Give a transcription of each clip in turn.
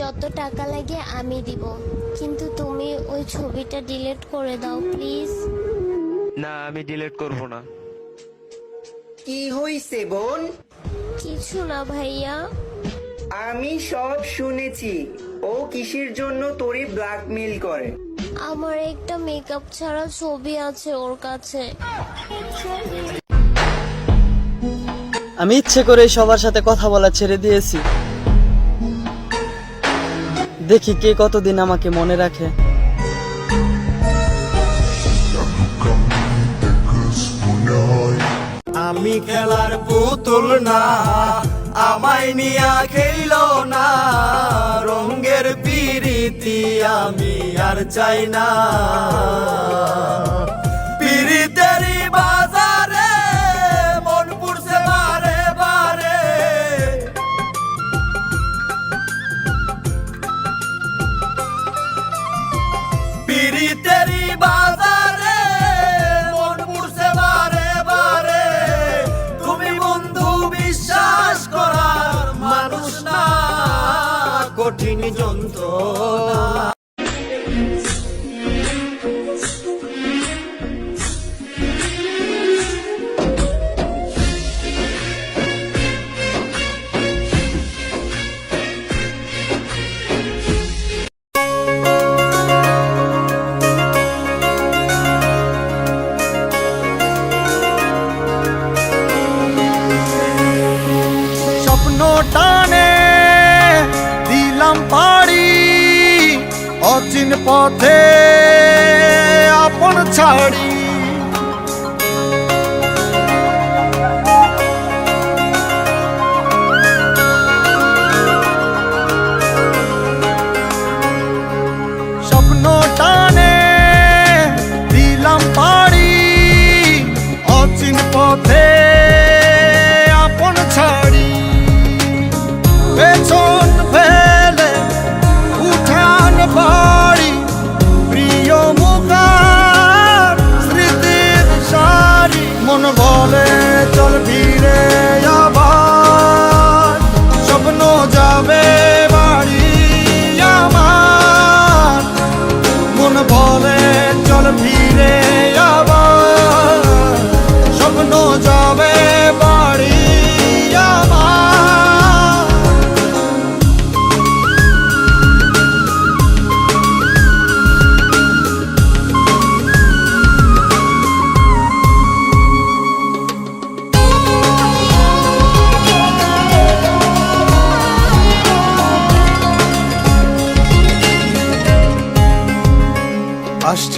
যত টাকা লাগে আমি দিব। কিন্তু তুমি ওই ছবিটা ডিলিট করে দাও প্লিজ না আমি ডিলিট করব না। কি হইছে বোন? কিছু না ভাইয়া। আমি সব শুনেছি। ও কিসের জন্য তোরে ব্ল্যাকমেল করে? আমার একটা মেকআপ ছাড়া ছবি আছে ওর কাছে। আমি ইচ্ছে করে সবার সাথে কথা বলা ছেড়ে দিয়েছি। দেখি কে কতদিন আমাকে মনে রাখে। আমি খেলার পুতুল না, আমায় নিয়া খেইল না, রঙ্গের পিরিতি আমি আর চাই না। পিরিতেরি পিরিতেরি বাজারে মন পুড়ছে বারে বারে। তুমি বন্ধু বিশ্বাস করার মানুষ না কঠিন যন্ত্রণা। অচিন পথে আপন ছাড়ি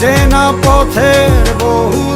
চেনা পথের বহু